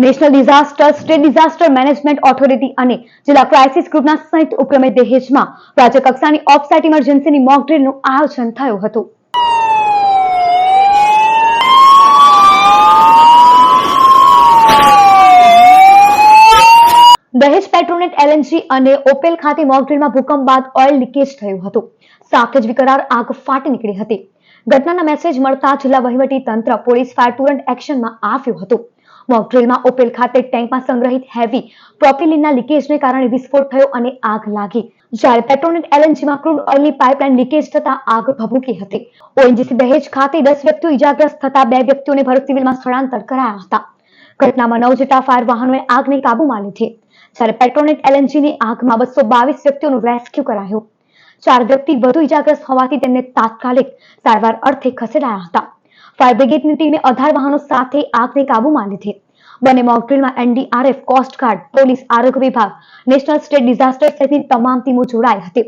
National disaster state disaster management authority અને જિલ્લા crisis ગ્રુપના સંયુક્ત ઉપક્રમે દહેજમાં રાજ્ય કક્ષાની ઓફસાઇટ ઇમરજન્સીની મોક આયોજન થયું હતું. દહેજ પેટ્રોનેટ એલએનજી અને ઓપેલ ખાતે મોકડ્રીલમાં ભૂકંપ બાદ ઓઇલ લીકેજ થયું હતું. સાથે જ વિકરાળ આગ ફાટી નીકળી હતી. ઘટનાના મેસેજ મળતા જિલ્લા વહીવટી તંત્ર, પોલીસ ફાયર તુરંત એક્શનમાં આવ્યું હતું. મોક ડ્રીલમાં ઓપેલ ખાતે ટેન્કમાં સંગ્રહિત હેવી પ્રોપિલિનના લીકેજને કારણે વિસ્ફોટ થયો અને આગ લાગી. જ્યારે પેટ્રોનેટ એલએનજીમાં ક્રૂડ ઓઇલની પાઇપલાઇન લીકેજ થતા આગ ભભૂકી હતી. ઓએનજીસી દહેજ ખાતે દસ વ્યક્તિઓ ઇજાગ્રસ્ત થતા બે વ્યક્તિઓને ભરત સિવિલમાં સ્થળાંતર કરાયા હતા. ઘટનામાં નવ જેટલા ફાયર વાહનોએ આગને કાબૂમાં લીધી જ્યારે પેટ્રોનેટ એલએનજીની આગમાં બસો બાવીસ વ્યક્તિઓનું રેસ્ક્યુ કરાયું. ચાર વ્યક્તિ વધુ ઇજાગ્રસ્ત હોવાથી તેમને તાત્કાલિક સારવાર અર્થે ખસેડાયા હતા. ફાયર બ્રિગેડની ટીમે અઢાર વાહનો સાથે આગને કાબૂમાં લીધી બંને મોકડ્રીલમાં એનડીઆરએફ કોસ્ટગાર્ડ પોલીસ, આરોગ્ય વિભાગ, નેશનલ સ્ટેટ ડિઝાસ્ટર સહિતની તમામ ટીમો જોડાઈ હતી.